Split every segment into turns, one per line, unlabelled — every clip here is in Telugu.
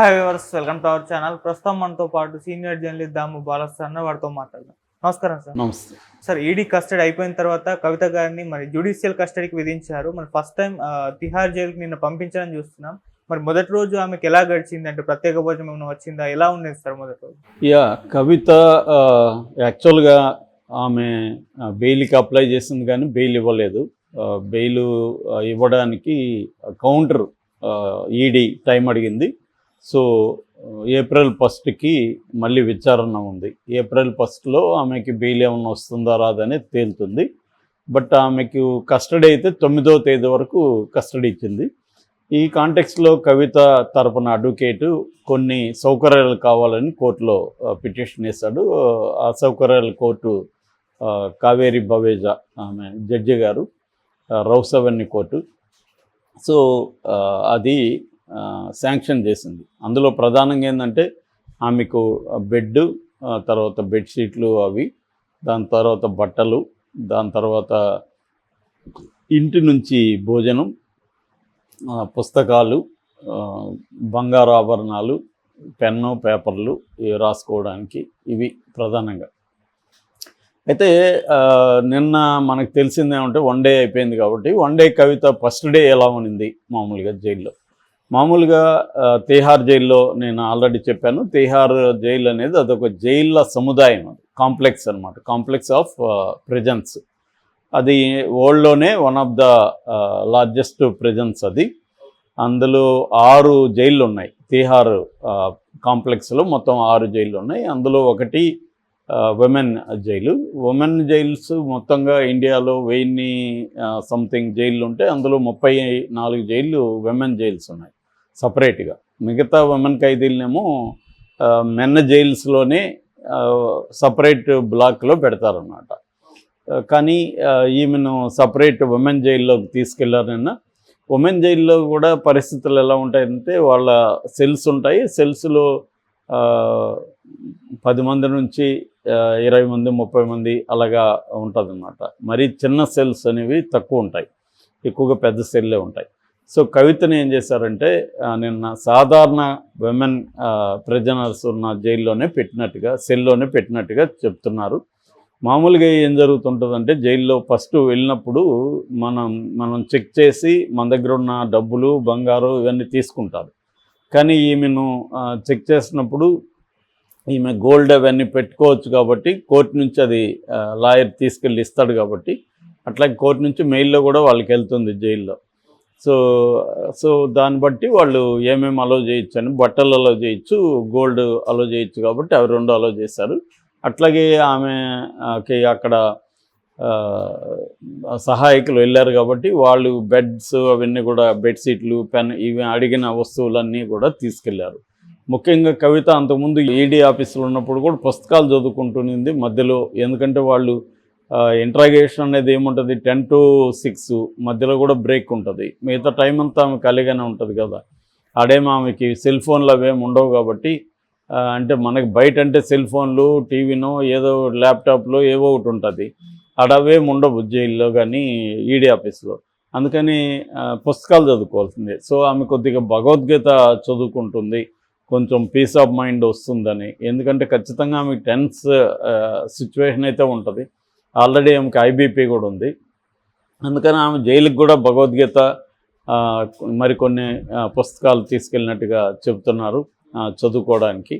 Hi viewers welcome to our channel. ప్రస్తుతం మనతో పాటు సీనియర్ జర్నలిస్ట్ దాము బాలస్ అన్న వాడితో మాట్లాడదాం. నమస్కారం సార్.
నమస్తే.
సార్ ఈడీ కస్టడీ అయిపోయిన తర్వాత కవిత గారిని మరి జ్యుడిషియల్ కస్టడీకి విధించారు. మరి ఫస్ట్ టైం తిహార్ జైలుకి నిన్న పంపించాలని చూస్తున్నాం. మరి మొదటి రోజు ఆమెకి ఎలా గడిచింది? అంటే ప్రత్యేక భోజనం ఏమైనా వచ్చిందా? ఎలా ఉండేది సార్ మొదటి రోజు?
యా కవిత యాక్చువల్గా ఆమె బెయిల్కి అప్లై చేసింది కానీ బెయిల్ ఇవ్వలేదు. బెయిల్ ఇవ్వడానికి కౌంటర్ ఈడీ టైం అడిగింది. సో ఏప్రిల్ ఫస్ట్కి మళ్ళీ విచారణ ఉంది. ఏప్రిల్ ఫస్ట్లో ఆమెకి బెయిల్ ఏమన్నా వస్తుందా రాదని తేలుతుంది. బట్ ఆమెకు కస్టడీ అయితే తొమ్మిదో తేదీ వరకు కస్టడీ ఇచ్చింది. ఈ కాంటెక్స్లో కవిత తరపున అడ్వకేటు కొన్ని సౌకర్యాలు కావాలని కోర్టులో పిటిషన్ వేశాడు. ఆ సౌకర్యాలు కోర్టు కావేరి బవేజా ఆమె జడ్జి గారు రౌసవన్ని కోర్టు. సో అది శాంక్షన్ చేసింది. అందులో ప్రధానంగా ఏంటంటే ఆమెకు బెడ్ తర్వాత బెడ్షీట్లు అవి దాని తర్వాత బట్టలు దాని తర్వాత ఇంటి నుంచి భోజనం పుస్తకాలు బంగారు ఆభరణాలు పెన్ను పేపర్లు ఇవి రాసుకోవడానికి ఇవి ప్రధానంగా. అయితే నిన్న మనకు తెలిసిందేమంటే వన్ డే అయిపోయింది కాబట్టి one day Kavitha first day ఎలా ఉన్నింది మామూలుగా జైల్లో? మామూలుగా తేహార్ జైల్లో నేను ఆల్రెడీ చెప్పాను. తేహార్ జైలు అనేది అదొక జైళ్ళ సముదాయం అది. కాంప్లెక్స్ అనమాట కాంప్లెక్స్ ఆఫ్ ప్రెజెన్స్. అది వరల్డ్లోనే one of the largest presence అది. అందులో ఆరు జైళ్ళు ఉన్నాయి తిహార్ కాంప్లెక్స్లో మొత్తం ఆరు జైళ్ళు ఉన్నాయి అందులో ఒకటి ఉమెన్ జైలు. ఉమెన్ జైల్స్ మొత్తంగా ఇండియాలో వెయ్యి సంథింగ్ జైళ్ళు ఉంటే అందులో ముప్పై నాలుగు జైళ్ళు ఉమెన్ జైల్స్ ఉన్నాయి. సపరేట్గా. మిగతా ఉమెన్ ఖైదీలనేమో మెన్న జైల్స్లోనే సపరేట్ బ్లాక్లో పెడతారన్నమాట. కానీ ఈమెను సపరేట్ ఉమెన్ జైల్లోకి తీసుకెళ్ళారు ఉమెన్ జైల్లో కూడా పరిస్థితులు ఎలా ఉంటాయంటే వాళ్ళ సెల్స్ ఉంటాయి. సెల్స్లో పది మంది నుంచి ఇరవై మంది ముప్పై మంది అలాగా ఉంటుందన్నమాట. మరి చిన్న సెల్స్ అనేవి తక్కువ ఉంటాయి. ఎక్కువగా పెద్ద సెల్లే ఉంటాయి. సో కవితని ఏం చేశారంటే నిన్న సాధారణ విమెన్ ప్రిజనర్స్ ఉన్న జైల్లోనే పెట్టినట్టుగా సెల్లోనే పెట్టినట్టుగా చెప్తున్నారు. మామూలుగా ఏం జరుగుతుంటుందంటే జైల్లో ఫస్ట్ వెళ్ళినప్పుడు మనం మనం చెక్ చేసి మన దగ్గర ఉన్న డబ్బులు బంగారు ఇవన్నీ తీసుకుంటారు. కానీ ఈమెను చెక్ చేసినప్పుడు ఈమె గోల్డ్ అవన్నీ పెట్టుకోవచ్చు కాబట్టి కోర్టు నుంచి అది లాయర్ తీసుకెళ్ళి ఇస్తాడు కాబట్టి అట్లాగే కోర్టు నుంచి మెయిల్లో కూడా వాళ్ళకి వెళ్తుంది జైల్లో. సో సో దాన్ని బట్టి వాళ్ళు ఏమేమి అలో చేయొచ్చు అని బట్టలు అలో చేయొచ్చు గోల్డ్ అలో చేయొచ్చు కాబట్టి అవి రెండు అలో చేశారు. అట్లాగే ఆమెకి అక్కడ సహాయకులు వెళ్ళారు కాబట్టి వాళ్ళు బెడ్స్ అవన్నీ కూడా బెడ్షీట్లు పెన్ ఇవి అడిగిన వస్తువులన్నీ కూడా తీసుకెళ్ళారు. ముఖ్యంగా కవిత అంతకుముందు ఈడీ ఆఫీసులో ఉన్నప్పుడు కూడా పుస్తకాలు చదువుకుంటునింది మధ్యలో ఎందుకంటే వాళ్ళు ఇంట్రాగేషన్ అనేది ఏముంటుంది? టెన్ టు సిక్స్ మధ్యలో కూడా బ్రేక్ ఉంటుంది. మిగతా టైం అంతా ఆమె ఖాళీగానే ఉంటుంది కదా. ఆడేమో ఆమెకి సెల్ ఫోన్లు అవేమి ఉండవు కాబట్టి అంటే మనకి బయట అంటే సెల్ ఫోన్లు టీవీనో ఏదో ల్యాప్టాప్లో ఏవో ఒకటి ఉంటుంది. అడవేమి ఉండవు జైల్లో కానీ ఈడీ ఆఫీస్లో అందుకని పుస్తకాలు చదువుకోవాల్సిందే. సో ఆమె కొద్దిగా భగవద్గీత చదువుకుంటుంది. కొంచెం పీస్ ఆఫ్ మైండ్ వస్తుందని. ఎందుకంటే ఖచ్చితంగా ఆమె టెన్స్ సిచ్యువేషన్ అయితే ఉంటుంది. ఆల్రెడీ ఆమెకి ఐబీపీ కూడా ఉంది. అందుకని ఆమె జైలుకి కూడా భగవద్గీత మరికొన్ని పుస్తకాలు తీసుకెళ్ళినట్టుగా చెబుతున్నారు చదువుకోవడానికి.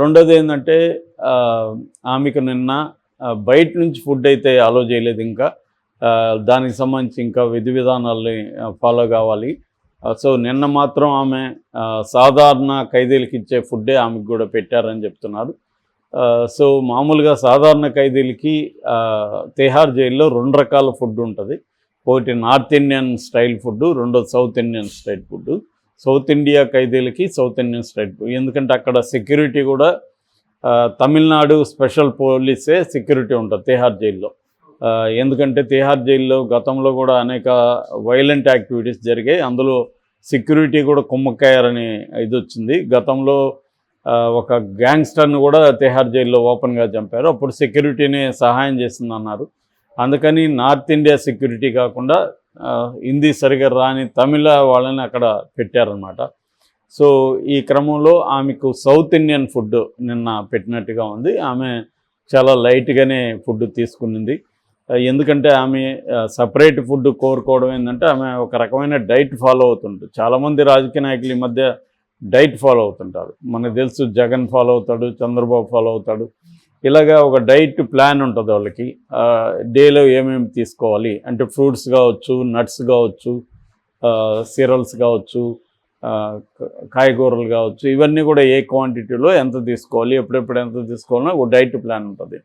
రెండోది ఏంటంటే ఆమెకు నిన్న బయట నుంచి ఫుడ్ అయితే అలో చేయలేదు ఇంకా. దానికి సంబంధించి ఇంకా విధి విధానాలని ఫాలో కావాలి. సో నిన్న మాత్రం ఆమె సాధారణ ఖైదీలకు ఇచ్చే ఫుడ్డే ఆమెకు కూడా పెట్టారని చెప్తున్నారు. సో మామూలుగా సాధారణ ఖైదీలకి తెహార్ జైల్లో రెండు రకాల ఫుడ్ ఉంటుంది. ఒకటి నార్త్ ఇండియన్ స్టైల్ ఫుడ్ రెండోది south Indian style food south India ఖైదీలకి south Indian style food. ఎందుకంటే అక్కడ సెక్యూరిటీ కూడా తమిళనాడు స్పెషల్ పోలీసే సెక్యూరిటీ ఉంటుంది తిహార్ జైల్లో. ఎందుకంటే తిహార్ జైల్లో గతంలో కూడా అనేక వైలెంట్ యాక్టివిటీస్ జరిగాయి. అందులో సెక్యూరిటీ కూడా కుమ్మక్కయ్యారని ఇది వచ్చింది. గతంలో ఒక గ్యాంగ్స్టర్ని కూడా తిహార్ జైల్లో ఓపెన్గా చంపారు. అప్పుడు సెక్యూరిటీని సహాయం చేసింది అన్నారు అందుకని నార్త్ ఇండియా సెక్యూరిటీ కాకుండా హిందీ సరిగా రాని తమిళ వాళ్ళని అక్కడ పెట్టారనమాట సో ఈ క్రమంలో ఆమెకు సౌత్ ఇండియన్ ఫుడ్ నిన్న పెట్టినట్టుగా ఉంది. ఆమె చాలా లైట్గానే ఫుడ్ తీసుకునింది. ఎందుకంటే ఆమె సపరేట్ ఫుడ్ కోరుకోవడం ఏంటంటే ఆమె ఒక రకమైన డైట్ ఫాలో అవుతుంటుంది. చాలామంది రాజకీయ నాయకులు ఈ మధ్య డైట్ ఫాలో అవుతుంటారు. మనకు తెలుసు జగన్ ఫాలో అవుతాడు చంద్రబాబు ఫాలో అవుతాడు. ఇలాగా ఒక డైట్ ప్లాన్ ఉంటుంది వాళ్ళకి. డేలో ఏమేమి తీసుకోవాలి అంటే ఫ్రూట్స్ కావచ్చు నట్స్ కావచ్చు సిరల్స్ కావచ్చు కాయగూరలు కావచ్చు ఇవన్నీ కూడా ఏ క్వాంటిటీలో ఎంత తీసుకోవాలి ఎప్పుడెప్పుడు ఎంత తీసుకోవాలన్నా ఒక డైట్ ప్లాన్ ఉంటుంది.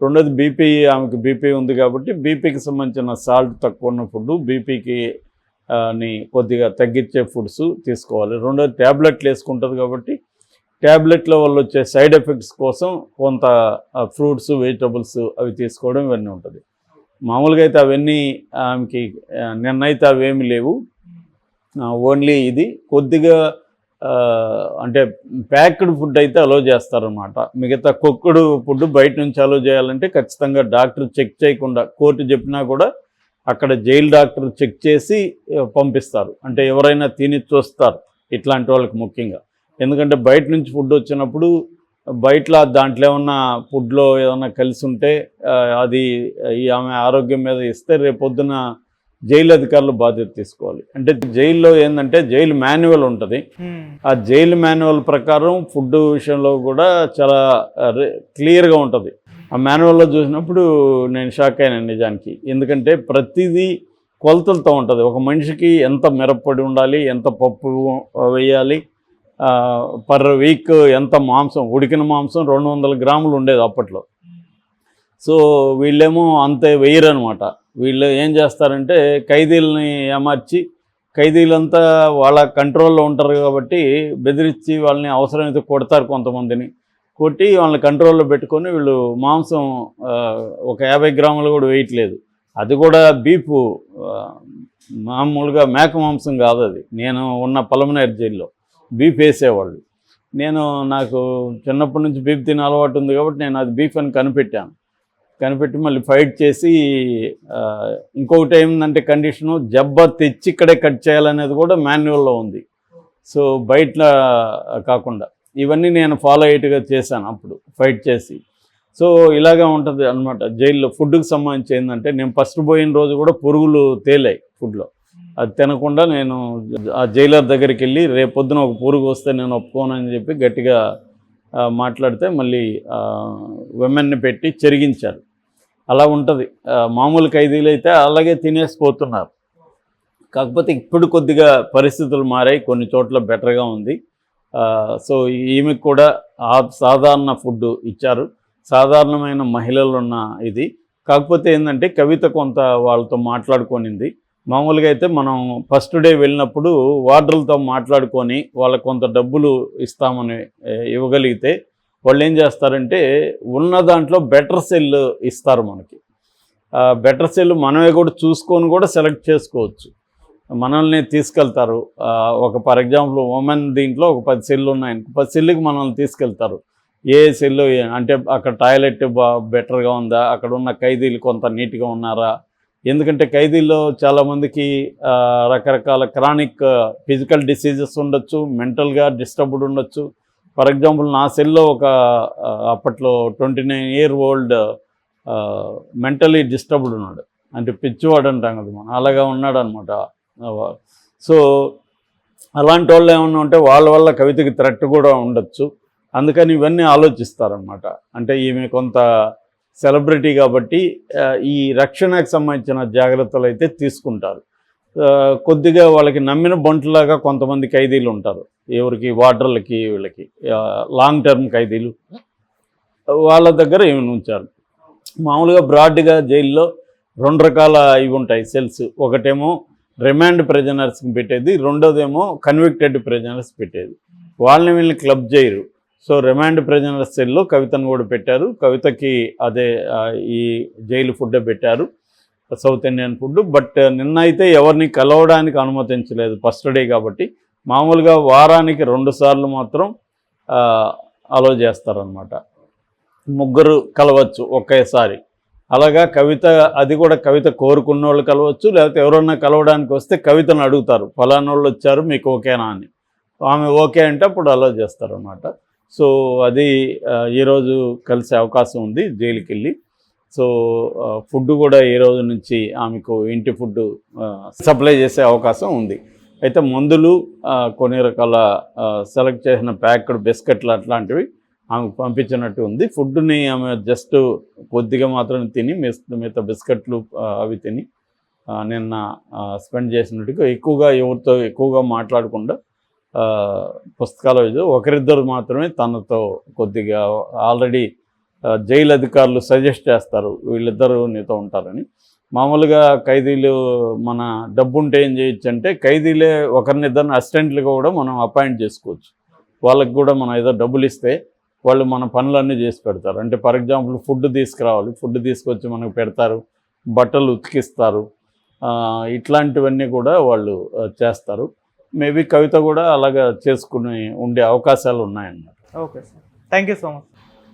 రెండోది బీపీ ఆమెకు బీపీ ఉంది కాబట్టి బీపీకి సంబంధించిన సాల్ట్ తక్కువ ఉన్న ఫుడ్ బీపీకి ని కొద్దిగా తగ్గించే ఫుడ్స్ తీసుకోవాలి. రెండోది ట్యాబ్లెట్లు వేసుకుంటుంది కాబట్టి ట్యాబ్లెట్ల వల్ల వచ్చే సైడ్ ఎఫెక్ట్స్ కోసం కొంత ఫ్రూట్స్ వెజిటబుల్స్ అవి తీసుకోవడం ఇవన్నీ ఉంటుంది. మామూలుగా అయితే అవన్నీ ఆమెకి నిన్నైతే అవేమి లేవు. ఓన్లీ ఇది కొద్దిగా అంటే ప్యాక్డ్ ఫుడ్ అయితే అలో చేస్తారనమాట మిగతా కుక్కుడు ఫుడ్ బయట నుంచి అలో చేయాలంటే ఖచ్చితంగా డాక్టర్ చెక్ చేయకుండా కోర్టు చెప్పినా కూడా అక్కడ జైలు డాక్టర్ చెక్ చేసి పంపిస్తారు. అంటే ఎవరైనా తిని చూస్తారు. ఇట్లాంటి వాళ్ళకి ముఖ్యంగా. ఎందుకంటే బయట నుంచి ఫుడ్ వచ్చినప్పుడు బయట దాంట్లో ఏమన్నా ఫుడ్లో ఏదన్నా కలిసి ఉంటే అది ఈ ఆమె ఆరోగ్యం మీద ఇస్తే రేపొద్దున జైలు అధికారులు బాధ్యత తీసుకోవాలి. అంటే జైల్లో ఏంటంటే జైలు మాన్యువల్ ఉంటుంది.
మ్మ్.
ఆ జైలు మాన్యువల్ ప్రకారం ఫుడ్ విషయంలో కూడా చాలా క్లియర్గా ఉంటుంది. ఆ మాన్యువల్లో చూసినప్పుడు నేను షాక్ అయినాను నిజానికి. ఎందుకంటే ప్రతిదీ కొలతలతో ఉంటుంది. ఒక మనిషికి ఎంత మిరప్పొడి ఉండాలి ఎంత పప్పు వేయాలి పర్ వీక్ ఎంత మాంసం ఉడికిన మాంసం రెండు వందల గ్రాములు ఉండేది అప్పట్లో. సో వీళ్ళేమో అంతే వేయరనమాట. వీళ్ళు ఏం చేస్తారంటే ఖైదీలని ఏమార్చి ఖైదీలంతా వాళ్ళ కంట్రోల్లో ఉంటారు కాబట్టి బెదిరించి వాళ్ళని అవసరమైతే కొడతారు కొంతమందిని. కొట్టి వాళ్ళని కంట్రోల్లో పెట్టుకొని వీళ్ళు మాంసం ఒక యాభై గ్రాములు కూడా వేయట్లేదు. అది కూడా బీపు మామూలుగా మేక మాంసం కాదు అది. నేను ఉన్న పలమనేరు జైల్లో బీఫ్ వేసేవాళ్ళు. నేను నాకు చిన్నప్పటి నుంచి బీఫ్ తినే అలవాటు ఉంది కాబట్టి నేను అది బీఫ్ అని కనిపెట్టాను. కనిపెట్టి మళ్ళీ ఫైట్ చేసి ఇంకొకటి ఏమిందంటే కండిషను జబ్బ తెచ్చి ఇక్కడే కట్ చేయాలనేది కూడా మాన్యువల్లో ఉంది. సో బయట కాకుండా ఇవన్నీ నేను ఫాలో అయ్యేట్టుగా చేశాను అప్పుడు ఫైట్ చేసి. సో ఇలాగా ఉంటుంది అనమాట జైల్లో ఫుడ్కి సంబంధించి ఏంటంటే నేను ఫస్ట్ పోయిన రోజు కూడా పురుగులు తేలాయి ఫుడ్లో. అది తినకుండా నేను ఆ జైలర్ దగ్గరికి వెళ్ళి రేపొద్దున ఒక పురుగు వస్తే నేను ఒప్పుకోనని చెప్పి గట్టిగా మాట్లాడితే మళ్ళీ విమెన్ని పెట్టి చెరిగించారు. అలా ఉంటుంది. మామూలు ఖైదీలు అయితే అలాగే తినేసిపోతున్నారు. కాకపోతే ఇప్పుడు కొద్దిగా పరిస్థితులు మారాయి. కొన్ని చోట్ల బెటర్గా ఉంది. సో ఈమెకు కూడా ఆ సాధారణ ఫుడ్ ఇచ్చారు. సాధారణమైన మహిళలు ఉన్న ఇది. కాకపోతే ఏంటంటే కవిత కొంత వాళ్ళతో మాట్లాడుకొనింది. మామూలుగా అయితే మనం ఫస్ట్ డే వెళ్ళినప్పుడు వార్డర్లతో మాట్లాడుకొని వాళ్ళకు కొంత డబ్బులు ఇస్తామని ఇవ్వగలిగితే వాళ్ళు ఏం చేస్తారంటే ఉన్న దాంట్లో బెటర్ సెల్ ఇస్తారు మనకి. బెటర్ సెల్ మనమే కూడా చూసుకొని కూడా సెలెక్ట్ చేసుకోవచ్చు. మనల్ని తీసుకెళ్తారు. ఒక ఫర్ ఎగ్జాంపుల్ ఉమెన్ దీంట్లో ఒక పది సెల్లు ఉన్నాయి పది సెల్లుకి మనల్ని తీసుకెళ్తారు. ఏ సెల్లు అంటే అక్కడ టాయిలెట్ బా బెటర్గా ఉందా? అక్కడ ఉన్న ఖైదీలు కొంత నీట్గా ఉన్నారా? ఎందుకంటే ఖైదీల్లో చాలామందికి రకరకాల క్రానిక్ ఫిజికల్ డిసీజెస్ ఉండొచ్చు మెంటల్గా డిస్టర్బ్డ్ ఉండొచ్చు. ఫర్ ఎగ్జాంపుల్ నా సెల్లో ఒక అప్పట్లో twenty nine year old mentally disturbed ఉన్నాడు. అంటే పిచ్చివాడు అంటాం కదా మనం అలాగా ఉన్నాడు అనమాట సో అలాంటి వాళ్ళు ఏమన్నా ఉంటే వాళ్ళ వల్ల కవితకి థ్రెట్ కూడా ఉండొచ్చు. అందుకని ఇవన్నీ ఆలోచిస్తారనమాట అంటే ఈమె కొంత సెలబ్రిటీ కాబట్టి ఈ రక్షణకు సంబంధించిన జాగ్రత్తలు అయితే తీసుకుంటారు. కొద్దిగా వాళ్ళకి నమ్మిన బంటులాగా కొంతమంది ఖైదీలు ఉంటారు. ఎవరికి వాటర్లకి వీళ్ళకి లాంగ్ టర్మ్ ఖైదీలు. వాళ్ళ దగ్గర ఏమి ఉంచారు. మామూలుగా బ్రాడ్గా జైల్లో రెండు రకాల ఇవి ఉంటాయి సెల్స్. ఒకటేమో రిమాండ్ ప్రెజనర్స్కి పెట్టేది. రెండోదేమో కన్విక్టెడ్ ప్రెజనర్స్ పెట్టేది. వాళ్ళని వీళ్ళని క్లబ్ చేయరు. సో రిమాండ్ ప్రజనర్స్ సెల్లో కవితను కూడా పెట్టారు. కవితకి అదే ఈ జైలు ఫుడ్ పెట్టారు. South Indian food. బట్ నిన్న అయితే ఎవరిని కలవడానికి అనుమతించలేదు ఫస్ట్ డే కాబట్టి. మామూలుగా వారానికి రెండు సార్లు మాత్రం అలో చేస్తారనమాట ముగ్గురు కలవచ్చు ఒకేసారి. అలాగా కవిత అది కూడా కవిత కోరుకున్న వాళ్ళు కలవచ్చు లేకపోతే ఎవరన్నా కలవడానికి వస్తే కవితను అడుగుతారు ఫలానోళ్ళు వచ్చారు మీకు ఓకేనా అని. ఆమె ఓకే అంటే అప్పుడు అలా చేస్తారన్నమాట. సో అది ఈరోజు కలిసే అవకాశం ఉంది జైలుకి వెళ్ళి సో ఫుడ్ కూడా ఈ రోజు నుంచి ఆమెకు ఇంటి ఫుడ్ సప్లై చేసే అవకాశం ఉంది. అయితే మందులు కొన్ని రకాల సెలెక్ట్ చేసిన ప్యాక్డ్ బిస్కెట్లు అట్లాంటివి ఆమెకు పంపించినట్టు ఉంది. ఫుడ్ని ఆమె జస్ట్ కొద్దిగా మాత్రం తిని మిస్- మిగతా బిస్కెట్లు అవి తిని నిన్న స్పెండ్ చేసినట్టుగా ఎక్కువగా ఎవరితో ఎక్కువగా మాట్లాడకుండా పుస్తకాలు ఇది ఒకరిద్దరు మాత్రమే తనతో కొద్దిగా ఆల్రెడీ జైలు అధికారులు సజెస్ట్ చేస్తారు వీళ్ళిద్దరూ నీతో ఉంటారని. మామూలుగా ఖైదీలు మన డబ్బు ఉంటే ఏం చేయొచ్చు అంటే ఖైదీలే ఒకరినిద్దరిని అసిస్టెంట్లుగా కూడా మనం అపాయింట్ చేసుకోవచ్చు. వాళ్ళకి కూడా మనం ఏదో డబ్బులు ఇస్తే వాళ్ళు మన పనులన్నీ చేసి పెడతారు. అంటే ఫర్ ఎగ్జాంపుల్ ఫుడ్ తీసుకురావాలి. ఫుడ్ తీసుకొచ్చి మనకు పెడతారు. బట్టలు ఉతికిస్తారు. ఇట్లాంటివన్నీ కూడా వాళ్ళు చేస్తారు. మేబీ కవిత కూడా అలాగా చేసుకుని ఉండే అవకాశాలు ఉన్నాయన్నమాట.
Okay sir. Thank you so much.